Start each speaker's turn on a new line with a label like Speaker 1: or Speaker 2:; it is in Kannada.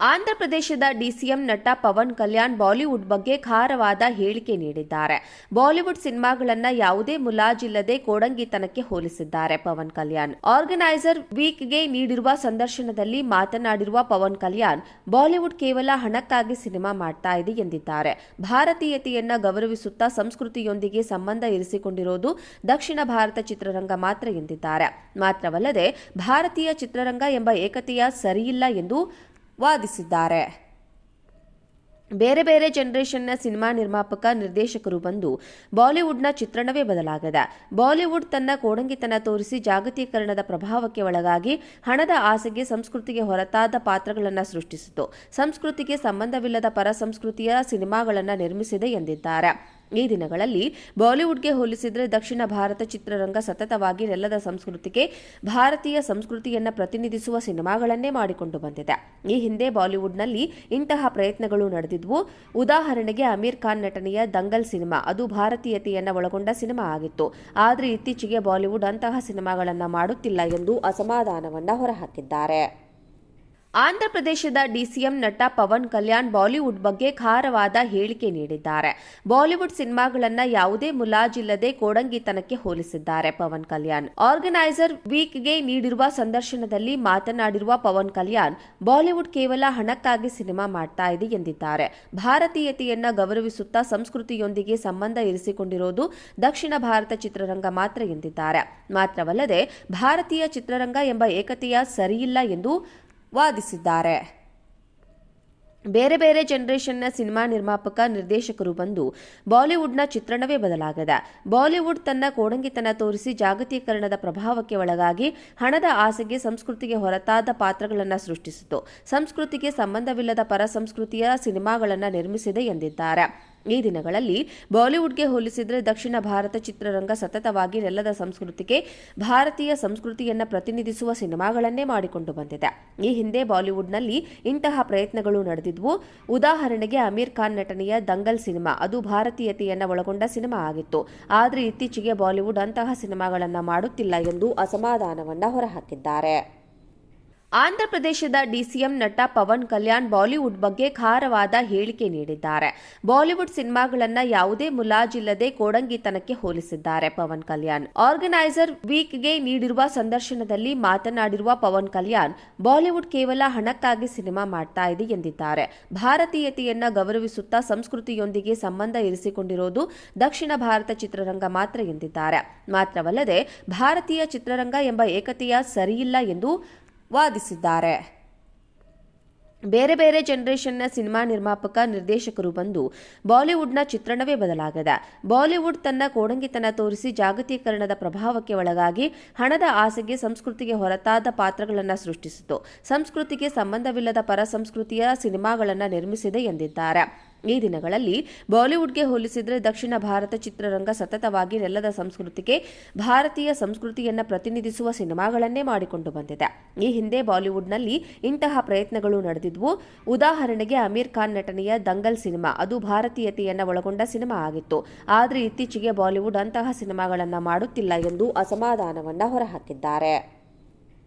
Speaker 1: ಆಂಧ್ರಪ್ರದೇಶದ ಡಿಸಿಎಂ ನಟ ಪವನ್ ಕಲ್ಯಾಣ್ ಬಾಲಿವುಡ್ ಬಗ್ಗೆ ಖಾರವಾದ ಹೇಳಿಕೆ ನೀಡಿದ್ದಾರೆ. ಬಾಲಿವುಡ್ ಸಿನಿಮಾಗಳನ್ನ ಯಾವುದೇ ಮುಲಾಜಿಲ್ಲದೆ ಕೋಡಂಗಿತನಕ್ಕೆ ಹೋಲಿಸಿದ್ದಾರೆ ಪವನ್ ಕಲ್ಯಾಣ್. ಆರ್ಗನೈಸರ್ ವೀಕ್ಗೆ ನೀಡಿರುವ ಸಂದರ್ಶನದಲ್ಲಿ ಮಾತನಾಡಿರುವ ಪವನ್ ಕಲ್ಯಾಣ್, ಬಾಲಿವುಡ್ ಕೇವಲ ಹಣಕ್ಕಾಗಿ ಸಿನಿಮಾ ಮಾಡ್ತಾ ಇದೆ ಎಂದಿದ್ದಾರೆ. ಭಾರತೀಯತೆಯನ್ನ ಗೌರವಿಸುತ್ತಾ ಸಂಸ್ಕೃತಿಯೊಂದಿಗೆ ಸಂಬಂಧ ಇರಿಸಿಕೊಂಡಿರೋದು ದಕ್ಷಿಣ ಭಾರತ ಚಿತ್ರರಂಗ ಮಾತ್ರ ಎಂದಿದ್ದಾರೆ. ಮಾತ್ರವಲ್ಲದೆ, ಭಾರತೀಯ ಚಿತ್ರರಂಗ ಎಂಬ ಏಕತೆಯ ಸರಿಯಿಲ್ಲ ಎಂದು ವಾದಿಸಿದ್ದಾರೆ. ಬೇರೆ ಬೇರೆ ಜನರೇಷನ್ನ ಸಿನಿಮಾ ನಿರ್ಮಾಪಕ, ನಿರ್ದೇಶಕರು ಬಂದು ಬಾಲಿವುಡ್ನ ಚಿತ್ರಣವೇ ಬದಲಾಗಿದೆ. ಬಾಲಿವುಡ್ ತನ್ನ ಕೋಡಂಗಿತನ ತೋರಿಸಿ ಜಾಗತೀಕರಣದ ಪ್ರಭಾವಕ್ಕೆ ಒಳಗಾಗಿ ಹಣದ ಆಸೆಗೆ ಸಂಸ್ಕೃತಿಗೆ ಹೊರತಾದ ಪಾತ್ರಗಳನ್ನು ಸೃಷ್ಟಿಸಿತು. ಸಂಸ್ಕೃತಿಗೆ ಸಂಬಂಧವಿಲ್ಲದ ಪರ ಸಂಸ್ಕೃತಿಯ ಸಿನಿಮಾಗಳನ್ನು ನಿರ್ಮಿಸಿದೆ ಎಂದಿದ್ದಾರೆ. ಈ ದಿನಗಳಲ್ಲಿ ಬಾಲಿವುಡ್ಗೆ ಹೋಲಿಸಿದರೆ ದಕ್ಷಿಣ ಭಾರತ ಚಿತ್ರರಂಗ ಸತತವಾಗಿ ನೆಲದ ಸಂಸ್ಕೃತಿಗೆ ಭಾರತೀಯ ಸಂಸ್ಕೃತಿಯನ್ನ ಪ್ರತಿನಿಧಿಸುವ ಸಿನಿಮಾಗಳನ್ನೇ ಮಾಡಿಕೊಂಡು ಬಂದಿದೆ. ಈ ಹಿಂದೆ ಬಾಲಿವುಡ್ನಲ್ಲಿ ಇಂತಹ ಪ್ರಯತ್ನಗಳು ನಡೆದಿದ್ವು. ಉದಾಹರಣೆಗೆ ಅಮೀರ್ ಖಾನ್ ನಟನೆಯ ದಂಗಲ್ ಸಿನಿಮಾ, ಅದು ಭಾರತೀಯತೆಯನ್ನು ಒಳಗೊಂಡ ಸಿನಿಮಾ ಆಗಿತ್ತು. ಆದರೆ ಇತ್ತೀಚೆಗೆ ಬಾಲಿವುಡ್ ಅಂತಹ ಸಿನಿಮಾಗಳನ್ನು ಮಾಡುತ್ತಿಲ್ಲ ಎಂದು ಅಸಮಾಧಾನವನ್ನು ಹೊರಹಾಕಿದ್ದಾರೆ. ಆಂಧ್ರಪ್ರದೇಶದ ಡಿಸಿಎಂ ನಟ ಪವನ್ ಕಲ್ಯಾಣ್ ಬಾಲಿವುಡ್ ಬಗ್ಗೆ ಖಾರವಾದ ಹೇಳಿಕೆ ನೀಡಿದ್ದಾರೆ. ಬಾಲಿವುಡ್ ಸಿನಿಮಾಗಳನ್ನ ಯಾವುದೇ ಮುಲಾಜಿಲ್ಲದೆ ಕೋಡಂಗಿತನಕ್ಕೆ ಹೋಲಿಸಿದ್ದಾರೆ ಪವನ್ ಕಲ್ಯಾಣ್. ಆರ್ಗನೈಸರ್ ವೀಕ್ಗೆ ನೀಡಿರುವ ಸಂದರ್ಶನದಲ್ಲಿ ಮಾತನಾಡಿರುವ ಪವನ್ ಕಲ್ಯಾಣ್, ಬಾಲಿವುಡ್ ಕೇವಲ ಹಣಕ್ಕಾಗಿ ಸಿನಿಮಾ ಮಾಡ್ತಾ ಇದೆ ಎಂದಿದ್ದಾರೆ. ಭಾರತೀಯತೆಯನ್ನ ಗೌರವಿಸುತ್ತಾ ಸಂಸ್ಕೃತಿಯೊಂದಿಗೆ ಸಂಬಂಧ ಇರಿಸಿಕೊಂಡಿರೋದು ದಕ್ಷಿಣ ಭಾರತ ಚಿತ್ರರಂಗ ಮಾತ್ರ ಎಂದಿದ್ದಾರೆ. ಮಾತ್ರವಲ್ಲದೆ, ಭಾರತೀಯ ಚಿತ್ರರಂಗ ಎಂಬ ಏಕತೆಯ ಸರಿಯಿಲ್ಲ ಎಂದು ವಾದಿಸಿದ್ದಾರೆ. ಬೇರೆ ಬೇರೆ ಜನರೇಷನ್ನ ಸಿನಿಮಾ ನಿರ್ಮಾಪಕ, ನಿರ್ದೇಶಕರು ಬಂದು ಬಾಲಿವುಡ್ನ ಚಿತ್ರಣವೇ ಬದಲಾಗದ. ಬಾಲಿವುಡ್ ತನ್ನ ಕೋಡಂಗಿತನ ತೋರಿಸಿ ಜಾಗತೀಕರಣದ ಪ್ರಭಾವಕ್ಕೆ ಒಳಗಾಗಿ ಹಣದ ಆಸೆಗೆ ಸಂಸ್ಕೃತಿಗೆ ಹೊರತಾದ ಪಾತ್ರಗಳನ್ನು ಸೃಷ್ಟಿಸಿತು. ಸಂಸ್ಕೃತಿಗೆ ಸಂಬಂಧವಿಲ್ಲದ ಪರ ಸಂಸ್ಕೃತಿಯ ಸಿನಿಮಾಗಳನ್ನು ನಿರ್ಮಿಸಿದೆ ಎಂದಿದ್ದಾರೆ. ಈ ದಿನಗಳಲ್ಲಿ ಬಾಲಿವುಡ್ಗೆ ಹೋಲಿಸಿದರೆ ದಕ್ಷಿಣ ಭಾರತ ಚಿತ್ರರಂಗ ಸತತವಾಗಿ ನೆಲದ ಸಂಸ್ಕೃತಿಗೆ ಭಾರತೀಯ ಸಂಸ್ಕೃತಿಯನ್ನ ಪ್ರತಿನಿಧಿಸುವ ಸಿನಿಮಾಗಳನ್ನೇ ಮಾಡಿಕೊಂಡು ಬಂದಿದೆ. ಈ ಹಿಂದೆ ಬಾಲಿವುಡ್ನಲ್ಲಿ ಇಂತಹ ಪ್ರಯತ್ನಗಳು ನಡೆದಿದ್ವು. ಉದಾಹರಣೆಗೆ ಅಮೀರ್ ಖಾನ್ ನಟನೆಯ ದಂಗಲ್ ಸಿನಿಮಾ, ಅದು ಭಾರತೀಯತೆಯನ್ನು ಒಳಗೊಂಡ ಸಿನಿಮಾ ಆಗಿತ್ತು. ಆದರೆ ಇತ್ತೀಚೆಗೆ ಬಾಲಿವುಡ್ ಅಂತಹ ಸಿನಿಮಾಗಳನ್ನು ಮಾಡುತ್ತಿಲ್ಲ ಎಂದು ಅಸಮಾಧಾನವನ್ನು ಹೊರಹಾಕಿದ್ದಾರೆ. ಆಂಧ್ರಪ್ರದೇಶದ ಡಿಸಿಎಂ ನಟ ಪವನ್ ಕಲ್ಯಾಣ್ ಬಾಲಿವುಡ್ ಬಗ್ಗೆ ಖಾರವಾದ ಹೇಳಿಕೆ ನೀಡಿದ್ದಾರೆ. ಬಾಲಿವುಡ್ ಸಿನಿಮಾಗಳನ್ನ ಯಾವುದೇ ಮುಲಾಜಿಲ್ಲದೆ ಕೋಡಂಗಿತನಕ್ಕೆ ಹೋಲಿಸಿದ್ದಾರೆ ಪವನ್ ಕಲ್ಯಾಣ್. ಆರ್ಗನೈಸರ್ ವೀಕ್ಗೆ ನೀಡಿರುವ ಸಂದರ್ಶನದಲ್ಲಿ ಮಾತನಾಡಿರುವ ಪವನ್ ಕಲ್ಯಾಣ್, ಬಾಲಿವುಡ್ ಕೇವಲ ಹಣಕ್ಕಾಗಿ ಸಿನಿಮಾ ಮಾಡ್ತಾ ಇದೆ ಎಂದಿದ್ದಾರೆ. ಭಾರತೀಯತೆಯನ್ನ ಗೌರವಿಸುತ್ತಾ ಸಂಸ್ಕೃತಿಯೊಂದಿಗೆ ಸಂಬಂಧ ಇರಿಸಿಕೊಂಡಿರೋದು ದಕ್ಷಿಣ ಭಾರತ ಚಿತ್ರರಂಗ ಮಾತ್ರ ಎಂದಿದ್ದಾರೆ. ಮಾತ್ರವಲ್ಲದೆ, ಭಾರತೀಯ ಚಿತ್ರರಂಗ ಎಂಬ ಏಕತೆಯ ಸರಿಯಿಲ್ಲ ಎಂದು ವಾದಿಸಿದ್ದಾರೆ. ಬೇರೆ ಬೇರೆ ಜನರೇಷನ್ನ ಸಿನಿಮಾ ನಿರ್ಮಾಪಕ, ನಿರ್ದೇಶಕರು ಬಂದು ಬಾಲಿವುಡ್ನ ಚಿತ್ರಣವೇ ಬದಲಾಗಿದೆ. ಬಾಲಿವುಡ್ ತನ್ನ ಕೋಡಂಗಿತನ ತೋರಿಸಿ ಜಾಗತೀಕರಣದ ಪ್ರಭಾವಕ್ಕೆ ಒಳಗಾಗಿ ಹಣದ ಆಸೆಗೆ ಸಂಸ್ಕೃತಿಗೆ ಹೊರತಾದ ಪಾತ್ರಗಳನ್ನು ಸೃಷ್ಟಿಸಿತು. ಸಂಸ್ಕೃತಿಗೆ ಸಂಬಂಧವಿಲ್ಲದ ಪರ ಸಂಸ್ಕೃತಿಯ ಸಿನಿಮಾಗಳನ್ನು ನಿರ್ಮಿಸಿದೆ ಎಂದಿದ್ದಾರೆ. ಈ ದಿನಗಳಲ್ಲಿ ಬಾಲಿವುಡ್ಗೆ ಹೋಲಿಸಿದರೆ ದಕ್ಷಿಣ ಭಾರತ ಚಿತ್ರರಂಗ ಸತತವಾಗಿ ನೆಲದ ಸಂಸ್ಕೃತಿಗೆ ಭಾರತೀಯ ಸಂಸ್ಕೃತಿಯನ್ನ ಪ್ರತಿನಿಧಿಸುವ ಸಿನಿಮಾಗಳನ್ನೇ ಮಾಡಿಕೊಂಡು ಬಂದಿದೆ. ಈ ಹಿಂದೆ ಬಾಲಿವುಡ್ನಲ್ಲಿ ಇಂತಹ ಪ್ರಯತ್ನಗಳು ನಡೆದಿದ್ವು. ಉದಾಹರಣೆಗೆ ಅಮೀರ್ ಖಾನ್ ನಟನೆಯ ದಂಗಲ್ ಸಿನಿಮಾ, ಅದು ಭಾರತೀಯತೆಯನ್ನು ಒಳಗೊಂಡ ಸಿನಿಮಾ ಆಗಿತ್ತು. ಆದರೆ ಇತ್ತೀಚೆಗೆ ಬಾಲಿವುಡ್ ಅಂತಹ ಸಿನಿಮಾಗಳನ್ನು ಮಾಡುತ್ತಿಲ್ಲ ಎಂದು ಅಸಮಾಧಾನವನ್ನು ಹೊರಹಾಕಿದ್ದಾರೆ.